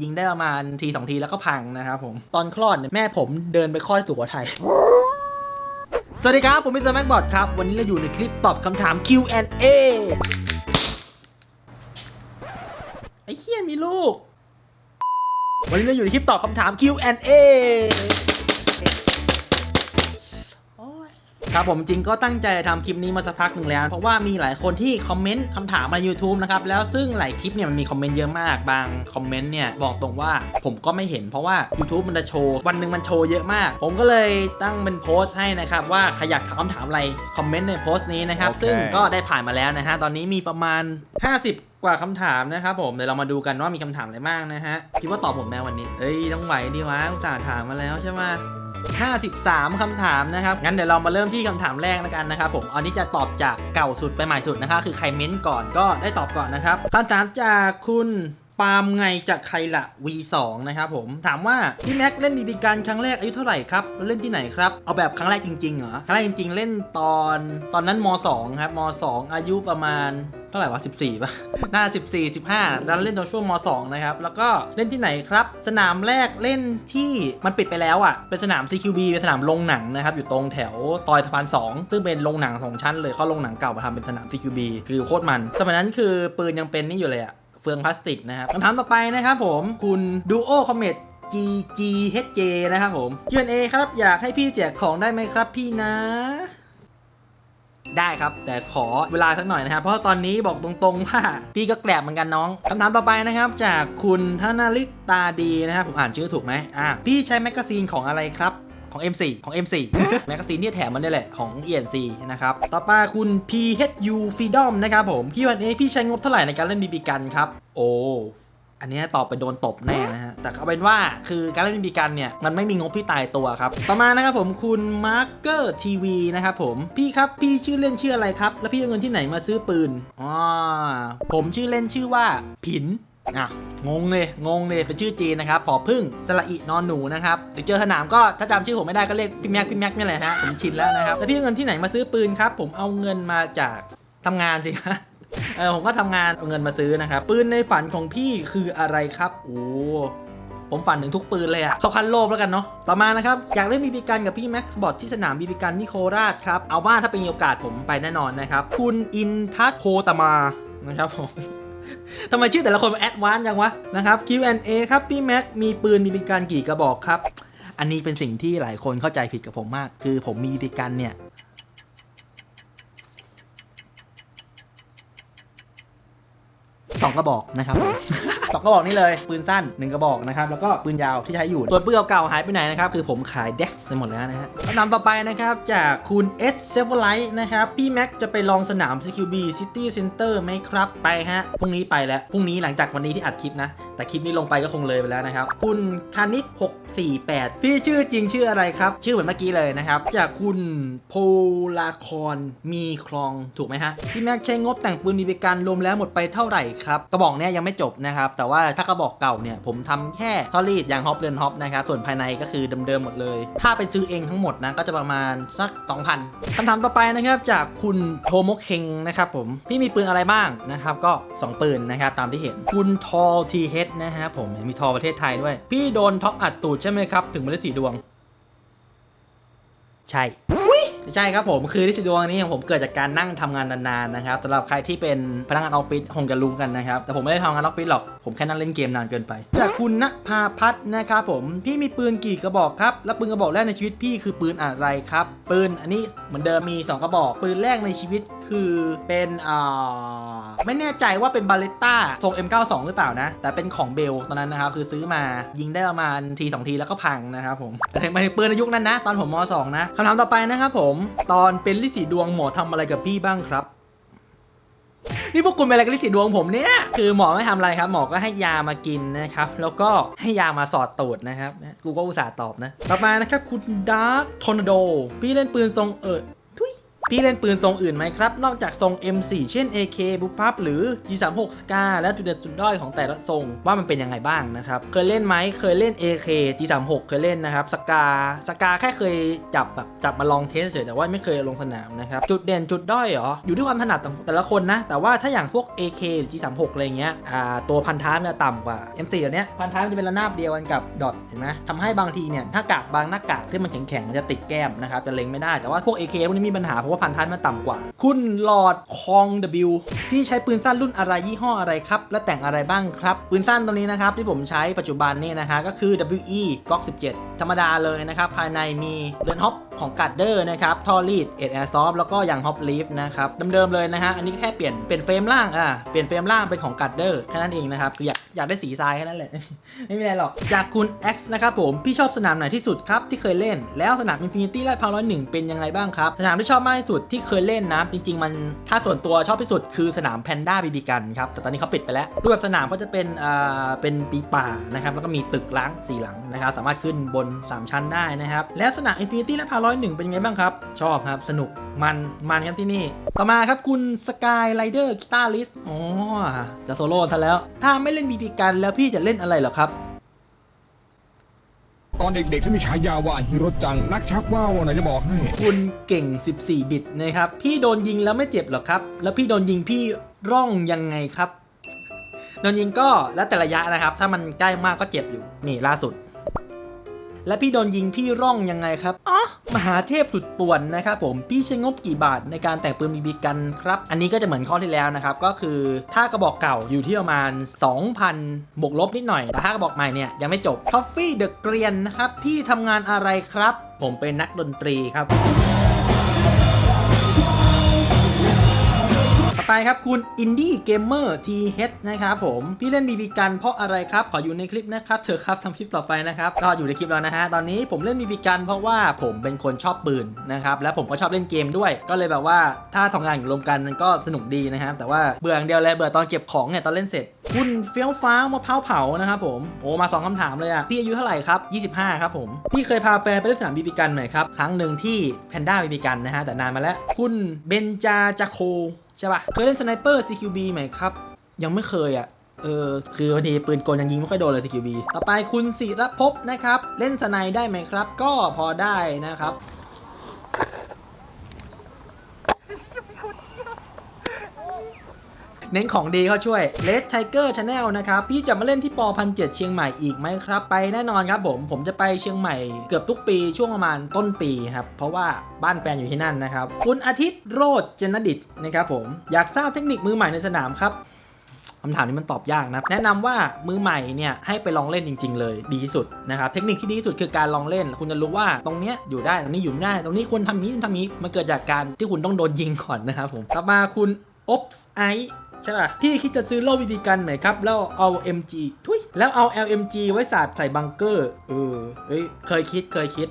ยิงได้ประมาณทีสองทีแล้วก็พังนะครับผม ตอนคลอดเนี่ยแม่ผมเดินไปคลอดสุโขทัยสวัสดีครับ ผมมิสเตอร์แม็กบอดครับ วันนี้เราอยู่ในคลิปตอบคำถาม Q&A ไอ้เฮียมีลูก วันนี้เราอยู่ในคลิปตอบคำถาม Q&A โอ้ย ครับผมจริงก็ตั้งใจทำคลิปนี้มาสักพักหนึ่งแล้ว เพราะว่ามีหลายคนที่คอมเมนต์คำถามมา YouTube นะครับแล้วซึ่งหลายคลิปเนี่ยมันมีคอมเมนต์เยอะมากบางคอมเมนต์เนี่ยบอกตรงว่าผมก็ไม่เห็นเพราะว่า YouTube มันจะโชว์วันหนึ่งมันโชว์เยอะมาก ผมก็เลยตั้งเป็นโพสต์ให้นะครับว่าใครอยากถามคำถามอะไรคอมเมนต์ในโพสต์นี้นะครับโอเคซึ่งก็ได้ผ่านมาแล้วนะฮะตอนนี้มีประมาณ 50กว่าคำถามนะครับผมเดี๋ยวเรามาดูกันว่ามีคำถามอะไรบ้างนะฮะคิดว่าตอบผมแน่วันนี้เฮ้ยต้องไหวดีวะอุตส่าห์ถามมาแล้วใช่ไหม 53คำถามนะครับ งั้นเดี๋ยวเรามาเริ่มที่คำถามแรกแล้วกันนะครับผมอันนี้จะตอบจากเก่าสุดไปใหม่สุดนะคะ คือใครเม้นก่อนก็ได้ตอบก่อนนะครับคำถามจากคุณาล์มไงจากใครละ V2 นะครับผมถามว่าพี่แม็กเล่นบีบีการครั้งแรกอายุเท่าไหร่ครับเล่นที่ไหนครับเอาแบบครั้งแรกจริงๆเหรอครั้งแรกจริง ๆ เล่นตอนตอนนั้นม 2 ครับม 2 อายุประมาณเท่าไหร่วะ 14ป่ะ น่า 14 15ตอนนั้นเล่นตอนช่วงม 2 นะครับ แล้วก็เล่นที่ไหนครับ สนามแรกเล่นที่มันปิดไปแล้วอะ เป็นสนาม CQB เป็นสนามโรงหนังนะครับ อยู่ตรงแถวซอยสะพาน2 ซึ่งเป็นโรงหนังของชั้นเลยเขาโรงหนังเก่ามาทำเป็นสนาม CQB คือโคตรมัน สมัยนั้นคือปืนยังเป็นนี่อยู่เลยอะ เฟืองพลาสติกนะครับคำถามต่อไปนะครับผมคุณ Duo Comet GGHJ นะครับผม Q&A ครับ อยากให้พี่แจกของได้ไหมครับพี่นะ ได้ครับ แต่ขอเวลาสักหน่อยนะครับ เพราะตอนนี้บอกตรงๆว่าพี่ก็แกลบเหมือนกันน้องคำถามต่อไปนะครับ จากคุณธนาลิตาดีนะครับ ผมอ่านชื่อถูกไหมอะพี่ใช้แมกกาซีนของอะไรครับ ของ M4 ของ M4 แมกกาซีนที่แถมมันนี่แหละของ ENC นะครับ ต่อไปคุณ PHU Freedom นะครับผมพี่วันเอพี่ใช้งบเท่าไหร่ในการเล่นบีบีกันครับ โอ้อันนี้ตอบไปโดนตบแน่นะฮะ แต่เอาเป็นว่าคือการเล่นบีบีกันเนี่ย มันไม่มีงบที่ตายตัวครับ ต่อมานะครับผมคุณมาร์เกอร์ทีวีนะครับผม พี่ครับ พี่ชื่อเล่นชื่ออะไรครับ แล้วพี่เอาเงินที่ไหนมาซื้อปืนอ๋อผมชื่อเล่นชื่อว่าผิน อะงงเลยงงเลยเป็นชื่อจีนนะครับผอพึ่งสระอินอนหนูนะครับหรือเจอสนามก็ถ้าจำชื่อผมไม่ได้ก็เรียกพี่แม็กพี่แม็กนี่แหละฮะผมชินแล้วนะครับแล้วพี่เงินที่ไหนมาซื้อปืนครับผมเอาเงินมาจากทำงานสิฮะเออผมก็ทำงานเอาเงินมาซื้อนะครับปืนในฝันของพี่คืออะไรครับโอ้ผมฝันถึงทุกปืนเลยอะเข้าคันโลภแล้วกันเนาะ ต่อมานะครับ อยากเล่นบีบีกันกับพี่แม็กซ์บอทที่สนามบีบีกันที่โคราชครับ เอาว่าถ้าเป็นโอกาสผมไปแน่นอนนะครับ คุณอินทัศโคตมานะครับผม ทำไมชื่อแต่ละคนมันแอดวานซ์จังวะนะครับ Q&A ครับพี่แม็กมีปืนมีปีกันกี่กระบอกครับ อันนี้เป็นสิ่งที่หลายคนเข้าใจผิดกับผมมาก คือผมมีปีกันเนี่ยสองกระบอกนะครับ สองกระบอกนี่เลย ปืนสั้น 1 กระบอกนะครับ แล้วก็ปืนยาวที่ใช้อยู่ตัวปืนเก่าๆหายไปไหนนะครับ คือผมขายเด็กไปหมดแล้วนะฮะคำถามต่อไปนะครับจากคุณเอสเซเวอร์ไลท์นะครับ พี่แม็กจะไปลองสนาม CQB City Center ไหมครับ ไปฮะ พรุ่งนี้ไปแล้ว พรุ่งนี้หลังจากวันนี้ที่อัดคลิปนะ แต่คลิปนี้ลงไปก็คงเลยไปแล้วนะครับ คุณคานิต648 พี่ชื่อจริงชื่ออะไรครับ ชื่อเหมือนเมื่อกี้เลยนะครับ จากคุณโพลาคอนมีคลองถูกไหมฮะ พี่แม็กใช้งบแต่งปืนบีบกันรวมแล้วหมดไปเท่าไหร่ครับ กระบอกเนี้ยยังไม่จบนะครับ แต่ว่าถ้ากระบอกเก่าเนี่ยผมทำแค่ทอรีดยางฮอปเรือนฮอปนะครับ ส่วนภายในก็คือเดิมๆหมดเลย ถ้าไปซื้อเองทั้งหมดนะก็จะประมาณสัก 2,000คำถามต่อไปนะครับจากคุณโทโมเคงนะครับผมพี่มีปืนอะไรบ้างนะครับก็ 2 ปืนนะครับตามที่เห็นคุณทอทีเฮดนะฮะผมมีทอประเทศไทยด้วย พี่โดนท็อปอัดตูดใช่ไหมครับ ถึงมาได้สีดวง ใช่ไม่ใช่ครับผมคือที่สิดวงนี้ของผมเกิดจากการนั่งทำงานนานๆนะครับสำหรับใครที่เป็นพนักงานออฟฟิศคงจะรู้กันนะครับ แต่ผมไม่ได้ทำงานออฟฟิศหรอกผมแค่นั่งเล่นเกมนานเกินไปจากคุณณภาพัฒน์นะครับผมพี่มีปืนกี่กระบอกครับ และปืนกระบอกแรกในชีวิตพี่คือปืนอะไรครับ ปืนอันนี้เหมือนเดิมมี 2 กระบอก ปืนแรกในชีวิตคือเป็นอ่า ไม่แน่ใจว่าเป็นบาเลต้าทรง M92 หรือเปล่านะ แต่เป็นของเบลตอนนั้นนะครับ คือซื้อมายิงได้ประมาณทีสองทีแล้วก็พังนะครับผมแต่ไม่ใช่ปืนในยุคนั้นนะ ตอนผมม 2 นะคำถามต่อไปนะครับผมตอนเป็นลิสีดวงหมอทำอะไรกับพี่บ้างครับนี่พวกคุณเป็นอะไรกับลิสีดวงผมเนี่ย คือหมอไม่ทำอะไรครับ หมอก็ให้ยามากินนะครับ แล้วก็ให้ยามาสอดตูดนะครับ กูก็อุตส่าห์ตอบนะ ต่อมานะครับคุณดาร์ t ทอร์นาโด พี่เล่นปืนทรงเออ พี่เล่นปืนทรงอื่นไหมครับ นอกจากทรง M4 เช่น AK บุพับหรือ G36 Scar และจุดเด่นจุดด้อยของแต่ละทรงว่ามันเป็นยังไงบ้างนะครับ เคยเล่นไหมเคยเล่น AK G36 เคยเล่นนะครับสกาสกาแค่เคยจับแบบจับมาลองเทสเฉยแต่ว่าไม่เคยลงสนามนะครับจุดเด่นจุดด้อยเหรออยู่ที่ความถนัดของแต่ละคนนะ แต่ว่าถ้าอย่างพวก AK หรือ G36 อะไรเงี้ยอ่าตัวพันท้ายมันจะต่ำกว่า M4 เนี้ยพันท้ายมันจะเป็นระนาบเดียวกันกับดอทเห็นไหมทำให้บางทีเนี่ยถ้ากากบางหน้ากากที่มันแข็งๆมันจะติดแก้มนะครับจะเล็งไม่ได้แต่ว่าพวก AK พวกนี้มีปัญหาเพราะว่าผ่านท้ายมันต่ำกว่า คุณหลอดคอง W พี่ใช้ปืนสั้นรุ่นอะไรยี่ห้ออะไรครับ และแต่งอะไรบ้างครับ ปืนสั้นตัวนี้นะครับที่ผมใช้ปัจจุบันนี่นะฮะก็คือ WE Glock 17 ธรรมดาเลยนะครับ ภายในมีเรือนฮอปของกัดเดอร์นะครับทอรีดเอ็ดแอร์ซอฟแล้วก็อย่างฮอปลีฟนะครับเดิมๆเลยนะฮะ อันนี้แค่เปลี่ยนเปลี่ยนเฟรมล่างอะเปลี่ยนเฟรมล่างเป็นของกัดเดอร์แค่นั้นเองนะครับคืออยากอยากได้สีทรายแค่นั้นแหละ ไม่มีอะไรหรอก จากคุณ X นะครับผม พี่ชอบสนามไหนที่สุดครับที่เคยเล่น แล้วสนาม Infinity ลาดพาวร้อยหนึ่งเป็นยังไงบ้างครับ สนามที่ชอบมากที่สุดที่เคยเล่นนะ จริง ๆ มันถ้าส่วนตัวชอบที่สุดคือสนามแพนด้าบีบีกันครับแต่ตอนนี้เขาปิดไปแล้วรูปแบบสนามก็จะเป็นอ่าเป็นปีป่านะครับแล้วก็มีตึกล้างสี่หลังนะครับสามารถขึ้นบน 3 ชั้นได้นะครับแล้วสนาม Infinity ลาดพาวร้อยหนึ่งเป็นยังไงบ้างครับ ชอบครับ สนุกมันมันกันที่นี่ ต่อมาครับคุณสกายไรเดอร์กีตาร์ลิสอ๋อจะโซโล่ซะแล้ว ถ้าไม่เล่นบีบีกันแล้วพี่จะเล่นอะไรเหรอครับ ตอนเด็กๆฉันมีฉายาว่าฮิโรจัง นักชักว่าวนะจะบอกให้ คุณเก่ง 14 บิตนะครับ พี่โดนยิงแล้วไม่เจ็บหรอครับ แล้วพี่โดนยิงพี่ร่องยังไงครับโดนยิงก็แล้วแต่ระยะนะครับ ถ้ามันใกล้มากก็เจ็บอยู่ นี่ล่าสุด และพี่โดนยิงพี่ร่องยังไงครับอ๋อมหาเทพสุดป่วนนะครับผมพี่ใช้งบกี่บาทในการแต่งปืนบีบีกันครับ อันนี้ก็จะเหมือนข้อที่แล้วนะครับ ก็คือถ้ากระบอกเก่าอยู่ที่ประมาณ 2,000 บวกลบนิดหน่อย แต่ถ้ากระบอกใหม่เนี่ยยังไม่จบ Coffee the เกรียนนะครับ พี่ทำงานอะไรครับ ผมเป็นนักดนตรีครับ ไปครับคุณ Indie Gamer TH นะครับผมพี่เล่นบีบีกันเพราะอะไรครับ ขออยู่ในคลิปนะครับเธอครับทำคลิปต่อไปนะครับก็อยู่ในคลิปแล้วนะฮะตอนนี้ผมเล่นบีบีกันเพราะว่าผมเป็นคนชอบปืนนะครับและผมก็ชอบเล่นเกมด้วย ก็เลยแบบว่าถ้าทำงานอยู่รวมกันมันก็สนุกดีนะครับแต่ว่าเบื่ออย่างเดียวเลยเบื่อตอนเก็บของเนี่ยตอนเล่นเสร็จคุณเฟี้ยวฟ้าวมะพร้าวเผานะครับผมโอ้มาสองคำถามเลยอะพี่อายุเท่าไหร่ครับ 25 ครับผมพี่เคยพาแฟนไปเล่นสนามบีบีกันไหมครับครั้งหนึ่งที่แพนด้าบีบีกันนะฮะแต่นานมาแล้วคุณเบนจาจาโค ช่ปะเคยเล่นสไนเปอร์ CQB ไหมครับ ยังไม่เคยอะเออคือวันนี้ปืนกลยังยิงไม่ค่อยโดนเลย CQB ต่อไปคุณศิรภพนะครับ เล่นสไนได้ไหมครับ ก็พอได้นะครับ เน้นของดีเขาช่วย Red Tiger Channel นะครับ พี่จะมาเล่นที่ปอพันเเชียงใหม่อีกไหมครับ ไปแน่นอนครับผม ผมจะไปเชียงใหม่เกือบทุกปีช่วงประมาณต้นปีครับ เพราะว่าบ้านแฟนอยู่ที่นั่นนะครับ คุณอาทิตย์โรดเจนดิตนะครับผม อยากทราบเทคนิคมือใหม่ในสนามครับคำถามนี้มันตอบยากนะ แนะนำว่ามือใหม่เนี่ยให้ไปลองเล่นจริง ๆ เลยดีที่สุดนะครับ เทคนิคที่ดีที่สุดคือการลองเล่น คุณจะรู้ว่าตรงเนี้ยอยู่ได้ตรงนี้อยู่ไม่ได้ ตรงนี้ควรทำนี้ทำนี้ มันเกิดจากการที่คุณต้องโดนยิงก่อนนะครับผม ต่อมาคุณ Ops i ใช่ป่ะพี่คิดจะซื้อโล่วิธีกันไหมครับ แล้วเอา MG ทุยแล้วเอา LMG ไว้สาดใส่บังเกอร์เออเฮ้ยเคยคิดเคยคิด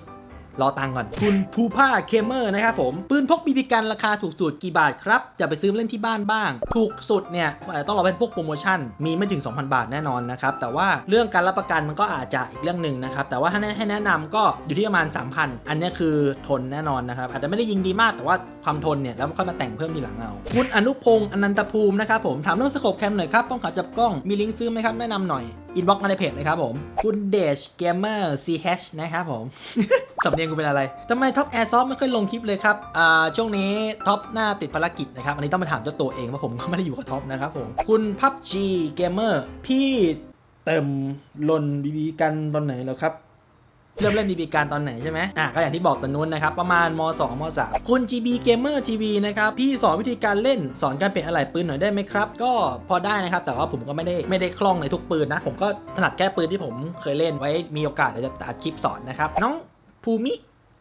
รอตังก่อน คุณภูผ้าเคมเมอร์นะครับผม ปืนพกบีบีกันราคาถูกสุดกี่บาทครับ จะไปซื้อเล่นที่บ้านบ้าง ถูกสุดเนี่ยอาจจะต้องรอเป็นพวกโปรโมชั่น มีไม่ถึง 2,000 บาทแน่นอนนะครับ แต่ว่าเรื่องการรับประกันมันก็อาจจะอีกเรื่องหนึ่งนะครับ แต่ว่าถ้าให้แนะนำก็อยู่ที่ประมาณ 3,000 อันนี้คือทนแน่นอนนะครับ อาจจะไม่ได้ยิงดีมากแต่ว่าความทนเนี่ยแล้วค่อยมาแต่งเพิ่มทีหลังเอา คุณอนุพงศ์อนันตภูมินะครับผมถามเรื่องสโคปแคมหน่อยครับป้องกันจับกล้องมีลิงก์ซื้อไหมครับแนะนำหน่อยอินบ็อกมาในเพจเลยครับผม คุณเดชเกมเมอร์ซีแฮชนะครับผมสำเนียงกูเป็นอะไร ทำไมท็อปแอร์ซอฟไม่ค่อยลงคลิปเลยครับ อ่า ช่วงนี้ท็อปหน้าติดภารกิจนะครับ อันนี้ต้องมาถามเจ้าตัวเองว่าผมก็ไม่ได้อยู่กับท็อปนะครับผม คุณพับจีเกมเมอร์พี่เติมลนบีบีกันตอนไหนแล้วครับ เริ่มเล่นบีบีการตอนไหนใช่ไหมอะก็อย่างที่บอกตอนนู้นนะครับ ประมาณม 2 ม 3 คุณ GB Gamer TV นะครับ พี่สอนวิธีการเล่นสอนการเปลี่ยนอะไหล่ปืนหน่อยได้ไหมครับ ก็พอได้นะครับ แต่ว่าผมก็ไม่ได้ไม่ได้คล่องในทุกปืนนะ ผมก็ถนัดแค่ปืนที่ผมเคยเล่นไว้มีโอกาสเดี๋ยวจะอัดคลิปสอนนะครับ น้องภูมิ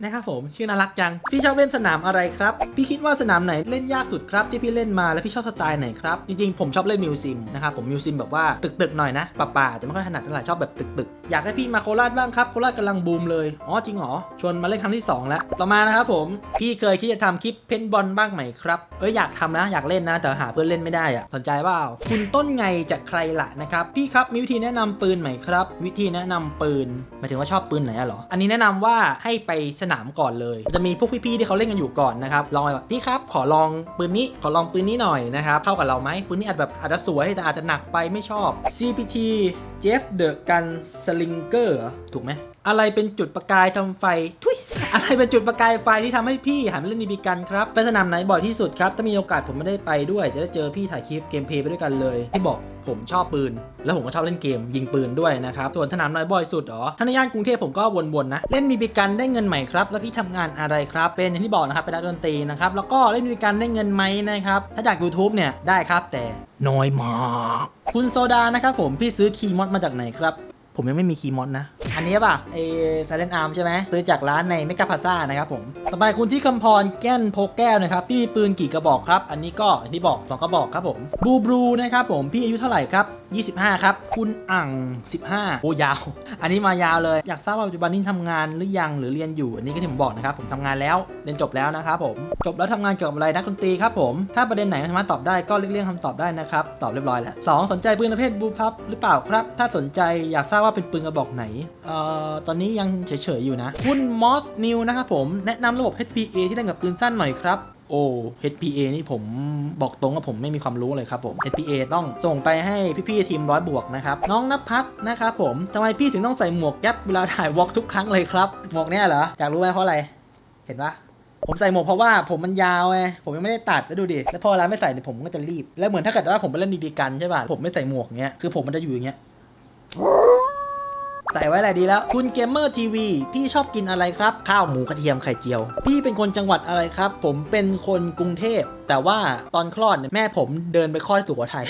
นะครับผมชื่อน่ารักจัง พี่ชอบเล่นสนามอะไรครับ พี่คิดว่าสนามไหนเล่นยากสุดครับที่พี่เล่นมาแล้วพี่ชอบสไตล์ไหนครับ จริงๆ ผมชอบเล่นมิวซิมนะครับผมมิวซิมแบบว่าตึกๆหน่อยนะป่าๆจะไม่ค่อยถนัดเท่าไหร่ชอบแบบตึกๆ อยากให้พี่มาโคราชบ้างครับโคราชกำลังบูมเลยอ๋อจริงเหรอชวนมาเล่นครั้งที่ 2 แล้ว ต่อมานะครับผมพี่เคยคิดจะทำคลิปเพนบอลบ้างไหมครับเอ้ยอยากทำนะอยากเล่นนะแต่หาเพื่อนเล่นไม่ได้อะสนใจเปล่าคุณต้นไงจากใครละนะครับพี่ครับมีวิธีแนะนำปืนไหมครับ วิธีแนะนำปืนหมายถึงว่าชอบปืนไหนอะหรออันนี้แนะนำว่าให้ไปสนามก่อนเลย จะมีพวกพี่ๆที่เขาเล่นกันอยู่ก่อนนะครับลองแบบพี่ครับขอลองปืนนี้ขอลองปืนนี้หน่อยนะครับเข้ากับเราไหมปืนนี้อาจแบบอาจจะสวยแต่อาจจะหนักไปไม่ชอบ CPT Jeff the Gun Slinger เหรอถูกไหมอะไรเป็นจุดประกายทำไฟทุ อะไรเป็นจุดประกายไฟที่ทำให้พี่หันมาเล่นบีบีกันครับไปสนามไหนบ่อยที่สุดครับถ้ามีโอกาสผมไม่ได้ไปด้วย จะได้เจอพี่ถ่ายคลิปเกมเพลย์ไปด้วยกันเลยที่บอกผมชอบปืน แล้วผมก็ชอบเล่นเกมยิงปืนด้วยนะครับ ส่วนสนามไหนบ่อยสุดเหรอถ้าในย่านกรุงเทพผมก็วนๆนะ เล่นบีบีกันได้เงินใหม่ครับ แล้วพี่ทำงานอะไรครับ เป็นอย่างที่บอกนะครับ เป็นนักดนตรีนะครับ แล้วก็เล่นบีบีกันได้เงินไหมนะครับ ถ้าจาก YouTube เนี่ยได้ครับแต่น้อยมาก คุณโซดานะครับผม พี่ซื้อคีย์มอดมาจากไหนครับ ผมยังไม่มีคีย์มอดนะ อันนี้ป่ะไอไซเลนอาร์มใช่ไหมซื้อจากร้านในเมกาพาซ่านะครับผมต่อไปคุณที่คำพรแก้นโพแก้วนะครับพี่มีปืนกี่กระบอกครับ อันนี้ก็อย่างที่บอก2กระบอกครับผมบูบรูนะครับผมพี่อายุเท่าไหร่ครับ 25 ครับ คุณอ่าง 15 โอ้ยาว อันนี้มายาวเลย อยากทราบว่าปัจจุบันนี้ทำงานหรือยังหรือเรียนอยู่ อันนี้ก็ที่ผมบอกนะครับ ผมทำงานแล้ว เรียนจบแล้วนะครับผม จบแล้วทำงานเกี่ยวกับอะไรนักดนตรีครับผม ถ้าประเด็นไหนสามารถตอบได้ก็เลี่ยงๆคำตอบได้นะครับ ตอบเรียบร้อยแล้วสองสนใจปืนประเภทบูพับหรือเปล่าครับ ถ้าสนใจอยากทราบว่าเป็นปืนกระบอกไหน เอ่อ ตอนนี้ยังเฉยๆอยู่นะ คุณมอสนิวนะครับผม แนะนำระบบ HPA ที่เล่นกับปืนสั้นหน่อยครับ โอ้ HPA นี่ผมบอกตรงว่าผมไม่มีความรู้เลยครับผม HPA ต้องส่งไปให้พี่ๆทีมร้อยบวกนะครับ น้องนภัสนะครับผมทำไมพี่ถึงต้องใส่หมวกแก๊ปเวลาถ่ายวอล์กทุกครั้งเลยครับ หมวกเนี่ยเหรอ อยากรู้ไหมเพราะอะไร เห็นปะผมใส่หมวกเพราะว่าผมมันยาวไง ผมยังไม่ได้ตัดแล้วดูดิ แล้วพอเวลาไม่ใส่เนี่ยผมก็จะรีบ แล้วเหมือนถ้าเกิดว่าผมไปเล่นบีบีกันใช่ป่ะ ผมไม่ใส่หมวกเงี้ย คือผมมันจะอยู่อย่างเงี้ย ใส่ไว้อะไรดีแล้ว คุณเกมเมอร์ทีวีพี่ชอบกินอะไรครับ ข้าวหมูกระเทียมไข่เจียว พี่เป็นคนจังหวัดอะไรครับ ผมเป็นคนกรุงเทพ แต่ว่าตอนคลอดเนี่ยแม่ผมเดินไปคลอดสุโขทัย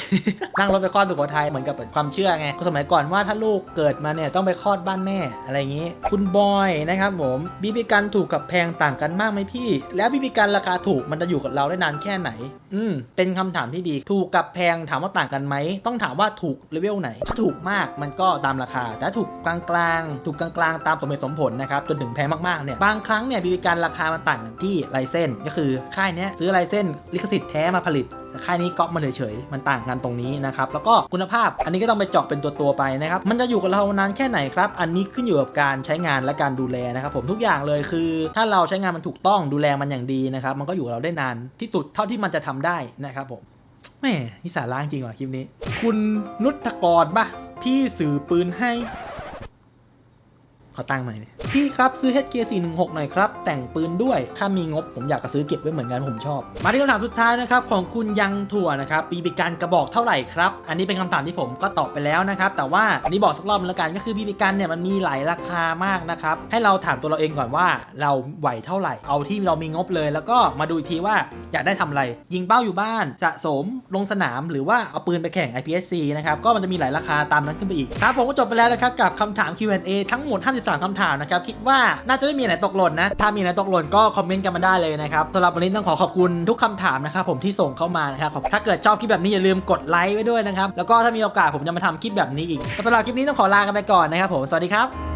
นั่งรถไปคลอดสุโขทัยเหมือนกับความเชื่อไงสมัยก่อนว่าถ้าลูกเกิดมาเนี่ยต้องไปคลอดบ้านแม่อะไรอย่างนี้ คุณบอยนะครับผมบีบีกันถูกกับแพงต่างกันมากไหมพี่ แล้วบีบีกันราคาถูกมันจะอยู่กับเราได้นานแค่ไหน อืมเป็นคำถามที่ดี ถูกกับแพงถามว่าต่างกันไหมต้องถามว่าถูกเลเวลไหน ถ้าถูกมากมันก็ตามราคา แต่ถูกกลางๆ ถูกกลางๆ ตามสมเหตุสมผลนะครับจนถึงแพงมากๆเนี่ยบางครั้งเนี่ยบีบีกันราคามันต่างกันที่ลายเส้นก็คือค่ายเนี้ยซื้อลายเส้นลิขสิทธิ์แท้มาผลิตแต่ค่ายนี้ก๊อปมาเฉยๆมันต่างกันตรงนี้นะครับแล้วก็คุณภาพอันนี้ก็ต้องไปเจาะเป็นตัวตัวๆไปนะครับมันจะอยู่กับเรานานแค่ไหนครับอันนี้ขึ้นอยู่กับการใช้งานและการดูแลนะครับผมทุกอย่างเลยคือ ถ้าเราใช้งานมันถูกต้องดูแลมันอย่างดีนะครับมันก็อยู่กับเราได้นานที่สุดเท่าที่มันจะทำได้นะครับผมแม่นี่สาระจริงว่ะคลิปนี้ คุณนุชกรปะพี่สื่อปืนให้ ขอตั้งหน่ยพี่ครับซื้อ HK 416หน่อยครับ แต่งปืนด้วยถ้ามีงบผมอยากจะซื้อเก็บไว้เหมือนกันผมชอบ มาที่คำถามสุดท้ายนะครับของคุณยังถั่วนะครับปีบีกันกระบอกเท่าไหร่ครับอันนี้เป็นคำถามที่ผมก็ตอบไปแล้วนะครับแต่ว่าอันนี้บอกสักรอบแล้วกันก็คือบีบีกันเนี่ยมันมีหลายราคามากนะครับให้เราถามตัวเราเองก่อนว่า เราไหวเท่าไหร่ เอาที่เรามีงบเลย แล้วก็มาดูอีกทีว่าอยากได้ทำอะไร ยิงเป้าอยู่บ้านสะสมลงสนามหรือว่าเอาปืนไปแข่ง IPSC นะครับก็มันจะมีหลายราคาตามนั้นขึ้นไปอีกครับผมก็จบไปแล้วนะครับกับคำถาม Q&A ทั้งหมด 53คำถามนะครับคิดว่าน่าจะไม่มีไหนตกหล่นนะ ถ้ามีไหนตกหล่นก็คอมเมนต์กันมาได้เลยนะครับสำหรับวันนี้ต้องขอขอบคุณทุกคำถามนะครับผมที่ส่งเข้ามานะครับถ้าเกิดชอบคลิปแบบนี้อย่าลืมกดไลค์ไว้ด้วยนะครับแล้วก็ถ้ามีโอกาสผมจะมาทำคลิปแบบนี้อีกสำหรับคลิปนี้ต้องขอลากันไปก่อนนะครับผมสวัสดีครับ